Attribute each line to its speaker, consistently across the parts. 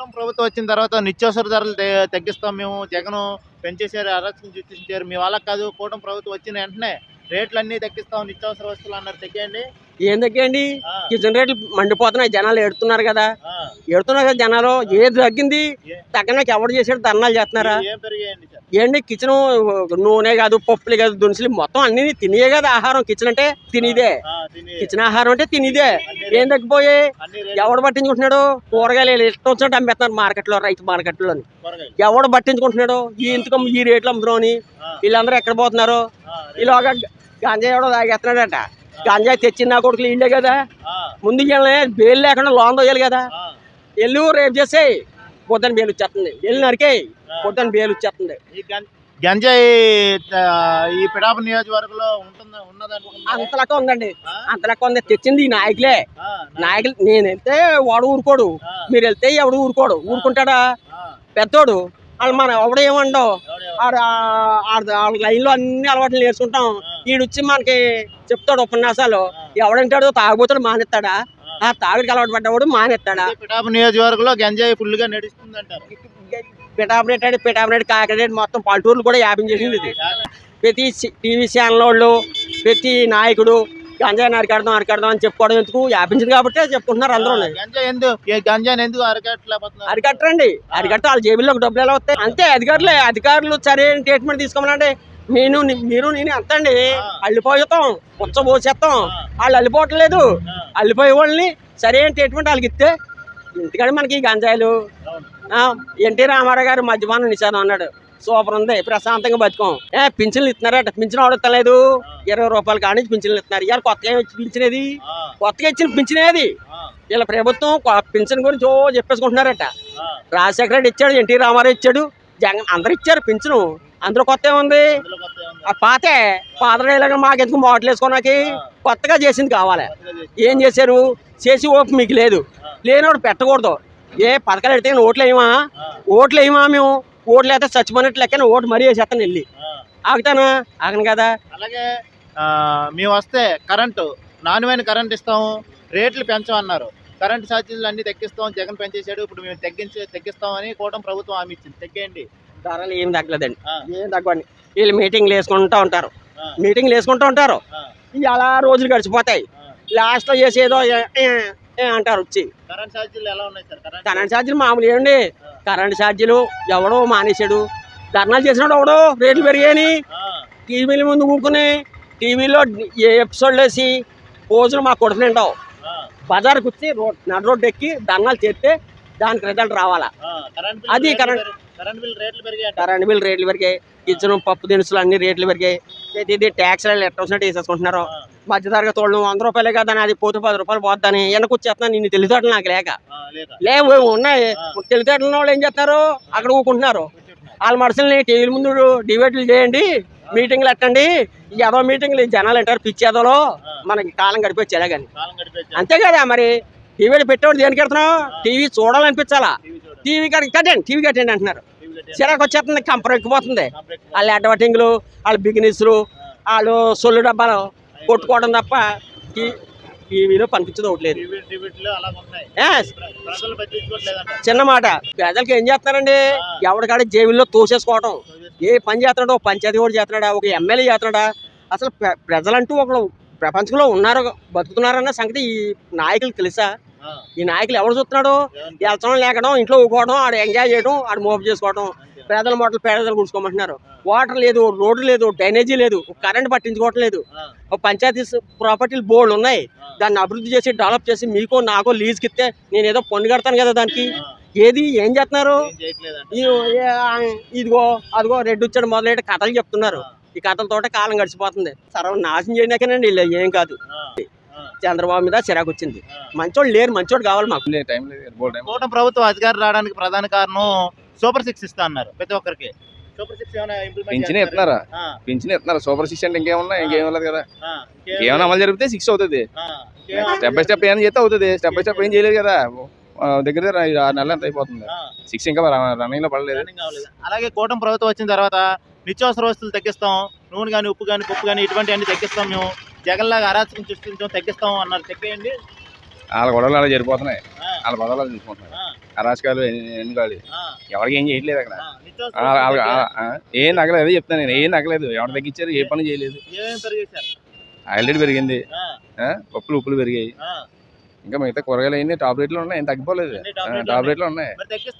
Speaker 1: కూటమి ప్రభుత్వం వచ్చిన తర్వాత నిత్యావసర ధరలు తగ్గిస్తాం మేము. జగన్ పెంచేశారు అరక్షణ చూపించారు. మీ వాళ్ళకి కాదు కూటమి ప్రభుత్వం వచ్చిన వెంటనే రేట్లు తగ్గిస్తాం నిత్యావసర వస్తువులు అన్నారు తగ్గేయండి.
Speaker 2: ఏం తగ్గండి
Speaker 1: ఆ,
Speaker 2: కిచెన్ రేట్లు మండిపోతున్నాయి జనాలు ఏడుతున్నారు కదా.
Speaker 1: ఆ.
Speaker 2: ఏడుతున్నారు కదా జనాలు ఏది తగ్గింది? తగ్గడానికి ఎవడు చేసాడు ధర్నాలు చేస్తున్నారా? ఏంటి కిచెన్ నూనె కాదు పప్పులు కాదు దునుసులు మొత్తం అన్ని తినే కదా ఆహారం. కిచెన్ అంటే తినేదే. కిచెన్ ఆహారం అంటే తినేదే. ఏం
Speaker 1: రేట్లు
Speaker 2: ఎవడు పట్టించుకుంటున్నాడు? కూరగాయలు ఇష్టం వచ్చినట్టు అమ్మేస్తున్నారు మార్కెట్లో రైతు మార్కెట్లో. ఎవడు పట్టించుకుంటున్నాడు? ఈ ఇంతకం ఈ రేట్లు అమ్ముతున్నామని.
Speaker 1: ఆ,
Speaker 2: వీళ్ళందరూ ఎక్కడ పోతున్నారు. ఇలాగా గంజాయి ఎవడో తాగేస్తున్నాడట. గంజాయి తెచ్చిన నా కొడుకులు ఇల్లే కదా. ముందు బెయిల్ లేకుండా లోన్ తోయాలి కదా. ఎల్లు రేపు చేసేయి పొద్దున బేలు వచ్చేస్తుంది. ఎల్లు నరికేయి
Speaker 1: ఆ.
Speaker 2: పొద్దున బేలు వచ్చేస్తుంది.
Speaker 1: గంజాయి ఈ పిడాప నియోజకవర్గంలో?
Speaker 2: అంత లెక్క ఉందండి? అంత లెక్క ఉంది. తెచ్చింది ఈ నాయకులే. నాయకులు. నేను వెళ్తే వాడు ఊరుకోడు. మీరు వెళ్తే ఎవడు ఊరుకోడు. ఊరుకుంటాడా? పెద్దోడు. వాళ్ళు మన ఎవడు ఏమండవు
Speaker 1: ఎవడెవరు?
Speaker 2: ఆడ ఆడ లైన్లో అన్ని అలవాట్లు నేర్చుకుంటాం. ఈడొచ్చి మనకి చెప్తాడు ఉపన్యాసాలు. ఎవడంటాడు తాగుబోతాడు మానేస్తాడా? ఆ. తాగుడికి అలవాటు పడ్డవాడు మానేస్తాడా?
Speaker 1: ఈ పిడాప నియోజకవర్గంలో గంజాయి ఫుల్గా నడుస్తుంది అంటారు
Speaker 2: పిటాపరేట్ అంటే పిటాపరేట్ కాకరేట్ మొత్తం పల్లెటూర్లు కూడా వ్యాపించేసింది ఇది. ప్రతి టీవీ ఛానల్ వాళ్ళు ప్రతి నాయకుడు గంజాయి నరికాడదాం అరికాడదాం అని చెప్పుకోవడం ఎందుకు? వ్యాపించింది కాబట్టి చెప్పుకుంటున్నారు అందరూ.
Speaker 1: గంజాయి ఎందుకు గంజాయిని
Speaker 2: అరికట్టరండి. అరికట్ట వాళ్ళ జేబుల్లోకి డబ్బులు ఎలా వస్తాయి? అంతే అధికారులే అధికారులు సరైన ట్రీట్మెంట్ తీసుకోమనండి నేను మీరు నేను ఎంత అండి అల్లిపోతాం పుచ్చబోసేస్తాం వాళ్ళు అల్లిపోవట్లేదు. అల్లిపోయే వాళ్ళని సరైన ట్రీట్మెంట్ వాళ్ళకి ఇస్తే ఎందుకంటే మనకి గంజాయిలు. ఎన్టీ రామారావు గారు మద్యపానం నిషేధం అన్నాడు. సూపర్ ఉంది. ప్రశాంతంగా బతుకం. ఏ పింఛన్లు ఇస్తున్నారట. పింఛన్ అడుగుతలేదు ఇరవై రూపాయలు కాడి నుంచి పింఛన్లు ఇస్తున్నారు. ఇవాళ కొత్తగా పింఛనేది కొత్తగా ఇచ్చిన పింఛనేది వీళ్ళ ప్రభుత్వం పింఛన్ గురించి ఓ చెప్పేసుకుంటున్నారట. రాజశేఖర రెడ్డి ఇచ్చాడు ఎన్టీ రామారావు ఇచ్చాడు. జగన్ అందరు ఇచ్చారు పింఛను. అందులో కొత్త ఏముంది? ఆ పాతే పాత రైలుగా మాకెందుకు మోటలు వేసుకోనాకి కొత్తగా చేసింది కావాలి. ఏం చేశారు? చేసి ఓపు మీకు లేదు. లేనివాడు పెట్టకూడదు. ఏ పథకాలు పెడితే ఓట్లు వేయమా? ఓట్లు వేయమా మేము? ఓట్లు అయితే చచ్చిపోయినట్లు లెక్కన ఓటు మరీ వేసేస్తాను వెళ్ళి. ఆగుతానా? ఆగను కదా.
Speaker 1: అలాగే మేము వస్తే కరెంటు నాణ్యమైన కరెంట్ ఇస్తాము. రేట్లు పెంచమన్నారు. కరెంట్ ఛార్జీలు అన్ని తగ్గిస్తాం జగన్ పెంచేశాడు ఇప్పుడు మేము తగ్గించి తగ్గిస్తామని కూటమి ప్రభుత్వం హామీ ఇచ్చింది. తగ్గేయండి.
Speaker 2: ధరలు ఏం తగ్గలేదండి. ఏం తగ్గండి వీళ్ళు మీటింగ్లు వేసుకుంటూ ఉంటారు. మీటింగ్లు వేసుకుంటూ ఉంటారు. అలా రోజులు గడిచిపోతాయి. లాస్ట్లో చేసేదో అంటారు వచ్చి.
Speaker 1: కరెంట్ ఛార్జీలు ఎలా ఉన్నాయి సార్? కరెంట్
Speaker 2: ఛార్జీలు మామూలు ఏమండి కరెంట్ ఛార్జీలు ఎవడో మానేశాడు. ధర్నాలు చేసినాడు ఎవడో? రేట్లు పెరిగాయని. టీవీల ముందు కూర్చుని టీవీలో ఏ ఎపిసోడ్లు వేసి రోజులు మా కొడుకుని ఉంటావు
Speaker 1: ఆ,
Speaker 2: బజార్కి వచ్చి రోడ్ నడు రోడ్డు ఎక్కి ధర్నాలు చేస్తే దానికి రిజల్ట్ రావాలా. అది కరెంట్-
Speaker 1: కరెంట్ బిల్ రేట్లు పెరిగాయి
Speaker 2: కరెంట్ బిల్ రేట్లు పెరిగాయి కిచెన్ పప్పు దినుసులు అన్ని రేట్లు పెరిగాయి. ప్రతిదీ ట్యాక్స్ ఎట్లా వచ్చినట్టు వేసేసుకుంటున్నారు. మధ్యతరగతి వాళ్ళు వంద రూపాయలే కదా అది పోతే పది రూపాయలు పోద్దని వెనక వచ్చేస్తున్నా నిన్ను తెలివితేటలు నాకు లేక.
Speaker 1: లేక
Speaker 2: లేవు ఉన్నాయి. తెలివితేటలు వాళ్ళు ఏం చేస్తారు? అక్కడ ఊకుంటున్నారు. వాళ్ళ మనుషుల్ని టీవీల ముందు డిబేట్లు చేయండి. మీటింగ్లు ఎట్టండి? ఏదో మీటింగ్లు జనాలు అంటారు పిచ్చి ఏదోలో మనకి కాలం గడిపొచ్చు ఎలాగని అంతే కదా మరి? టీవీ పెట్టేవాడు దేనికి పెడుతున్నావు? టీవీ చూడాలనిపించాలా?
Speaker 1: టీవీ
Speaker 2: కట్టండి టీవీ కట్టండి అంటున్నారు. చిరాకు వచ్చేస్తుంది కంపర్ ఎక్కిపోతుంది వాళ్ళ అడ్వర్టింగ్లు వాళ్ళ బిజినెస్లు వాళ్ళు సొల్లు డబ్బాలు కొట్టుకోవడం తప్ప టీ- టీవీలో పనిపించదు ఒకటి లేదు.
Speaker 1: టీవీ టీవీలో అలా ఉన్నాయి.
Speaker 2: ఏ,
Speaker 1: ప్ర- ప్రజలు పట్టించుకోవట్లేదంట
Speaker 2: చిన్న మాట ప్రజలకి ఏం చేస్తున్నారండి? ఎవరికాడ జేబుల్లో తోసేసుకోవటం. ఏ పని చేస్తున్నాడో ఒక పంచాయతీ కూడా చేస్తున్నాడా ఒక ఎమ్మెల్యే చేస్తున్నాడా? అసలు ప్ర- ప్రజలంటూ ఒకళ్ళు ప్రపంచంలో ఉన్నారు బతుకుతున్నారన్న సంగతి ఈ నాయకులు తెలుసా? ఈ నాయకులు ఎవరు చూస్తున్నాడు? వెళ్చడం లేకడం ఇంట్లో ఊకోవడం ఆడు ఎంజాయ్ చేయడం ఆడు మోపు చేసుకోవడం. పేదల మూటలు పేదలు కూర్చోమంటున్నారు వాటర్ లేదు రోడ్డు లేదు డ్రైనేజీ లేదు కరెంట్ పట్టించుకోవటం లేదు
Speaker 1: ఆ,
Speaker 2: ఒక పంచాయతీ ప్రాపర్టీలు బోర్డు ఉన్నాయి. దాన్ని అభివృద్ధి చేసి డెవలప్ చేసి మీకో నాకో లీజ్కి ఇస్తే నేను ఏదో పన్ను కడతాను కదా దానికి. ఏది ఏం చేస్తున్నారు? ఇదిగో అదిగో రెడ్డి వచ్చాడు మొదలెట్టి కథలు చెప్తున్నారు. ఈ కథలతోటే కాలం గడిచిపోతుంది. సర్వం నాశనం చేయడానికేనండి వీళ్ళు ఏం కాదు. చంద్రబాబు మీద చిరాకు వచ్చింది. మంచోడు లేరు మంచోడు కావాలి మాకు.
Speaker 1: ప్రభుత్వం అధికారం రావడానికి ప్రధాన కారణం సూపర్ సిక్స్ ఇస్తా అన్నారు ప్రతి ఒక్కరికి. సూపర్ సిక్స్ ఏమైనా ఇంప్లిమెంట్
Speaker 3: పింఛన్
Speaker 1: చేస్తారా?
Speaker 3: ఇస్తున్నారా
Speaker 1: ఆ,
Speaker 3: పింఛన్ ఇస్తున్నారు సూపర్ సిక్స్ అంటే ఇంకేమున్నా? ఇంకేం లేదు కదా.
Speaker 1: ఆ, ఇంకేం-
Speaker 3: ఏమైనా అమలు జరిపితే సిక్స్ అవుతుంది.
Speaker 1: ఆ, ఇంకేం-
Speaker 3: స్టెప్ బై స్టెప్ ఏమైనా చేస్తే అవుతుంది. స్టెప్ బై స్టెప్ ఏం చేయలేదు కదా. ఆ, దగ్గర దగ్గర ఐదు ఆరు నెలలు ఎంత అయిపోతుంది.
Speaker 1: ఆ,
Speaker 3: సిక్స్ ఇంకా రన్నింగ్లో పడలేదు.
Speaker 1: అవ్వలేదు. అలాగే కూటమి ప్రభుత్వం వచ్చిన తర్వాత నిత్యావసర వస్తువులు తగ్గిస్తాం. నూనె కానీ ఉప్పు కానీ పప్పు కానీ ఇటువంటి అన్ని తగ్గిస్తాం మేము. జగన్ లాగా అరాచకం సృష్టించాం తగ్గిస్తాం అన్నారు. తగ్గేయండి
Speaker 3: వాళ్ళ గొడవలు అలా జరిపోతున్నాయి
Speaker 1: ఆ,
Speaker 3: వాళ్ళ పదవులు అలా చూసుకుంటున్నారు.
Speaker 1: ఆ,
Speaker 3: అరాచకాలు కాదు
Speaker 1: ఆ,
Speaker 3: ఎవరికి ఏం చేయట్లేదు అక్కడ. ఏం నగలేదు అదే చెప్తాను నేను ఏం నగలేదు. ఎవరు తగ్గించారు ఏ పని చేయలేదు. రేట్ పెరిగింది. పప్పులు ఉప్పులు పెరిగాయి. ఇంకా మిగతా కూరగాయలు అన్ని టాప్ రేట్లు ఉన్నాయి ఏం తగ్గిపోలేదు.
Speaker 1: టాప్ రేట్లు ఉన్నాయి.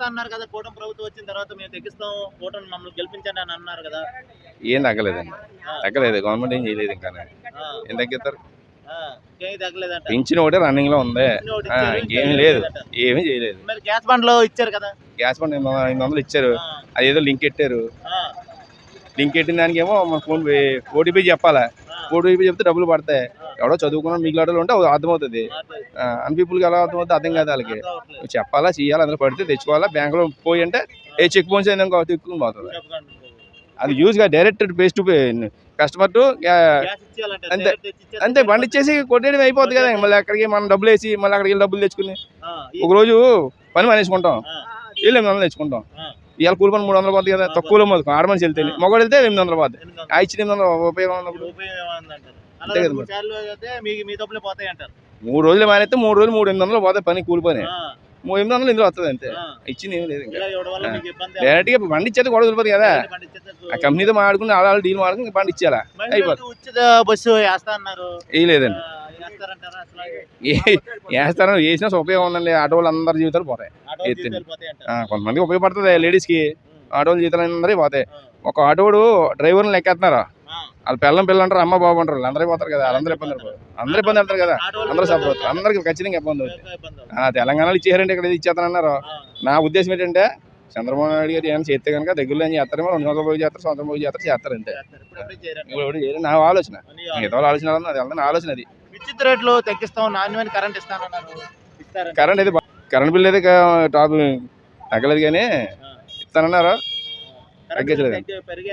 Speaker 1: అన్నారు కదా కూటమి ప్రభుత్వం వచ్చిన తర్వాత మేము తగ్గిస్తాం కూటమి మమ్మల్ని గెలిపించండి అని అన్నారు కదా.
Speaker 3: ఏం తగ్గలేదండి. తగ్గలేదు గవర్నమెంట్ ఏం చేయలేదు ఇంకా ఏం తగ్గిస్తారు? పెంచిన ఒకటే రన్నింగ్లో ఉంది ఇంకేమీ లేదు. ఏమీ చేయలేదు.
Speaker 1: గ్యాస్ బండ్లో ఇచ్చారు కదా?
Speaker 3: గ్యాస్ బండ్ ఎనిమిది వందలు- ఇచ్చారు. అదేదో లింక్ పెట్టారు
Speaker 1: ఆ,
Speaker 3: లింక్ పెట్టిన దానికి ఏమో మన ఫోన్ ఓటీపీ చెప్పాలా? ఓటీపీ చెప్తే డబ్బులు పడతాయి. ఎవడో చదువుకున్న మిగిలిన ఉంటే అర్థమవుతుంది. అన్ పీపుల్కి ఎలా అర్థమవుతుంది అర్థం కాదు వాళ్ళకి. చెప్పాలా చేయాలి అందులో పడితే తెచ్చుకోవాలా బ్యాంకులో పోయి అంటే ఏ చెక్ బౌన్స్ అయినా ఇంకో తిక్కుని పోతుంది. అది యూజ్గా direct face to customer to అంతే. అంతే బండి ఇచ్చేసి కొట్టేయడం అయిపోతుంది కదా మళ్ళీ అక్కడికి మనం డబ్బులు వేసి మళ్ళీ అక్కడికి వెళ్ళి డబ్బులు తెచ్చుకుని. ఒక రోజు పని మానేసుకుంటాం. వీళ్ళు ఎనిమిది వందలు తెచ్చుకుంటాం. ఇవాళ కూలి పని మూడు వందలు పోతుంది కదా తక్కువలో పోతుంది ఆడ మనిషి వెళ్తే మగవాడు వెళ్తే ఎనిమిది వందలు పోతుంది. ఆ ఇచ్చిన ఎనిమిది వందలు ఉపయోగం ఉన్నప్పుడు? అంతే కదా
Speaker 1: మూడు
Speaker 3: రోజులు మానేస్తే మూడు రోజులు మూడు ఎనిమిది వందలు పోతాయి పని కూలి పని. ఎనిమిది వందలు ఇందులో వస్తుంది అంతే. ఇచ్చింది ఏమి లేదు ఇంకా.
Speaker 1: ఇలా ఇవ్వడం వల్ల
Speaker 3: ఆ.
Speaker 1: మీకు ఇబ్బంది
Speaker 3: డైరెక్ట్గా బండి ఇచ్చేది కూడా వదిలిపోతుంది కదా. ఆ కంపెనీతో మాడుకుని ఆడాలి డీల్ మాడుకుని బండి
Speaker 1: మహిళలకు ఉచిత బస్సు వేస్తా అన్నారు?
Speaker 3: ఏ లేదండి.
Speaker 1: ఆ, వేస్తారంటారా అసలు
Speaker 3: ఏ- వేస్తారో వేసినా ఉపయోగం ఉందండి. ఆటో వాళ్ళు అందరి జీవితాలు పోతాయి. కొంతమందికి ఉపయోగపడుతుంది లేడీస్కి ఆటోల జీతాలు అందరూ పోతాయి. ఒక ఆటోడు డ్రైవర్ని లెక్కేస్తున్నారు. వాళ్ళ పిల్లం పిల్లలు అంటారు అమ్మ బాబు అంటారు అందరూ పోతారు కదా వాళ్ళందరూ ఇబ్బంది అందరూ ఇబ్బంది పడతారు కదా అందరూ అవుతారు అందరికి ఖచ్చితంగా ఇబ్బంది అవుతుంది తెలంగాణలో ఇచ్చేయారంటే ఇక్కడ ఇచ్చేస్తానన్నారు. నా ఉద్దేశం ఏంటంటే చంద్రబాబు నాయుడు గారు ఏమైనా చేస్తే కనుక దగ్గరలో ఏం చేస్తారేమో రెండు వందల పోయి చేస్తారు సంవత్సరం పోయి చేస్తారు చేస్తారు అంతే.
Speaker 1: చేస్తారు. ఇప్పుడు
Speaker 3: చేయరు. నా ఆలోచన. మిగతా ఆలోచన? అది నా ఆలోచన అది.
Speaker 1: విద్యుత్ రేట్లు తగ్గిస్తాం నాణ్యమైన కరెంట్ ఇస్తారంట.
Speaker 3: కరెంట్ అయితే కరెంట్ బిల్ అయితే టాప్ తగ్గలేదు కానీ
Speaker 1: కరెంట్
Speaker 3: తగ్గించలేదు.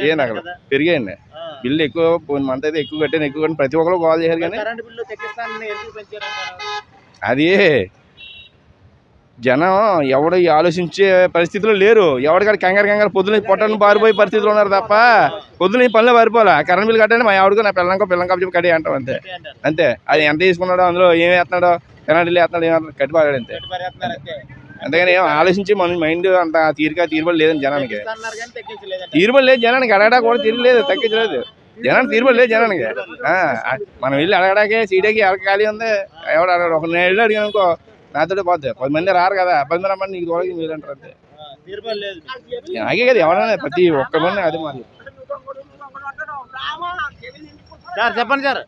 Speaker 3: ఏ నగలు?
Speaker 1: కదా.
Speaker 3: పెరిగాయండి. బిల్లు ఎక్కువ పోయిన మంత్ అయితే ఎక్కువ కట్టాను ఎక్కువ కట్టాను ప్రతి ఒక్కరు కాల్ చేశారు కానీ
Speaker 1: బిల్లు
Speaker 3: అది జనం ఎవడు ఆలోచించే పరిస్థితిలో లేరు ఎవరికాడ కంగారు కంగారు పొద్దున పొట్టను బారిపోయే పరిస్థితిలో ఉన్నారు తప్ప పొద్దున ఈ పనిలో పారిపోలే కరెంట్ బిల్ కట్టండి మా ఆవిడకు నా పిల్లంకో పిల్లంకో చెప్పి కట్టి అంటాం అంతే. అంతే అది ఎంత తీసుకున్నాడో అందులో ఏం వేస్తున్నాడో కరెంట్ బిల్ వేస్తున్నాడు ఏం కట్టి
Speaker 1: పారేస్తున్నారు అంతే.
Speaker 3: అంతేగాని ఏం ఆలోచించి మన మైండ్ అంత తీరిక తీరుబడి లేదని జనానికి. తీరుబడి లేదు జనానికి అడగడా కూడా తీరలేదు తగ్గించలేదు. జనానికి తీరుబడి లేదు జనానికి. మనం వెళ్ళి అడగడాకే సీడకి ఎవరికి ఖాళీ ఉంది? ఎవడు అడగడు. ఒక నేను వెళ్ళి అడిగాను అనుకో నాతో పోతే పది మంది రారు కదా. పది మంది రమ్మని నీకు తోడకి మీరు అంటారు అంతే అలాగే కదా ఎవరైనా ప్రతి ఒక్క మంది అది మరి.
Speaker 1: సార్ చెప్పండి సార్.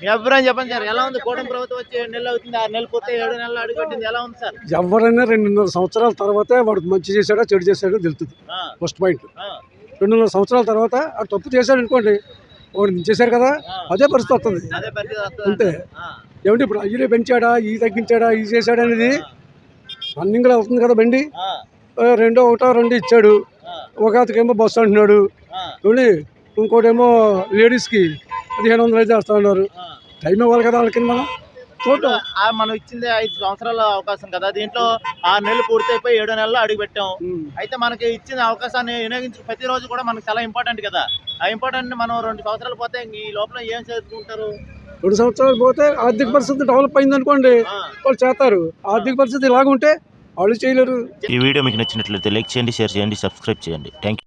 Speaker 1: మీ అభిప్రాయం చెప్పండి సార్. ఎలా ఉంది? కూటమి ప్రభుత్వం వచ్చి ఏడు నెలలు అవుతుంది ఆరు నెలలు పూర్తి ఏడు నెలలు అడుగుపెట్టింది ఎలా ఉంది సార్?
Speaker 4: ఎవరైనా రెండున్నర సంవత్సరాల తర్వాతే వాడు మంచి చేశాడో చెడు చేశాడో తెలుస్తుంది.
Speaker 1: ఆ,
Speaker 4: ఫస్ట్ పాయింట్ రెండున్నర సంవత్సరాల తర్వాత ఆ తప్పు చేశాడు అనుకోండి వాడు చేశారు కదా. అదే పరిస్థితి వస్తుంది. అంతే. ఏమంటే ఇప్పుడు అయ్యే పెంచాడా ఈ తగ్గించాడా ఈ చేశాడా అనేది రన్నింగ్లో అవుతుంది కదా బండి. రెండో ఒకటో రెండు ఇచ్చాడు. ఒక అతకేమో బస్సు అంటున్నాడు. ఇంకోటేమో లేడీస్కి పదిహేను వందలు అయితే వేస్తా ఉన్నారు. టైం ఇవ్వాలి కదా వాళ్ళకి మనం చూద్దాం.
Speaker 1: ఆ, మనం ఇచ్చింది ఐదు సంవత్సరాల అవకాశం కదా. దీంట్లో ఆరు నెలలు పూర్తయిపోయి ఏడు నెలలు అడుగు పెట్టాం. అయితే మనకి ఇచ్చిన అవకాశాన్ని వినియోగించి ప్రతిరోజు కూడా మనకి చాలా ఇంపార్టెంట్ కదా. ఆ ఇంపార్టెంట్ మనం రెండు సంవత్సరాలు పోతే ఈ లోపల ఏం చేసుకుంటారు
Speaker 4: రెండు సంవత్సరాలు పోతే ఆర్థిక పరిస్థితి డెవలప్ అయింది అనుకోండి వాళ్ళు చేస్తారు. ఆర్థిక పరిస్థితి ఇలాగుంటే వాళ్ళు చేయలేరు.
Speaker 5: ఈ వీడియో మీకు నచ్చినట్లయితే లైక్ చేయండి షేర్ చేయండి సబ్స్క్రైబ్ చేయండి. Thank you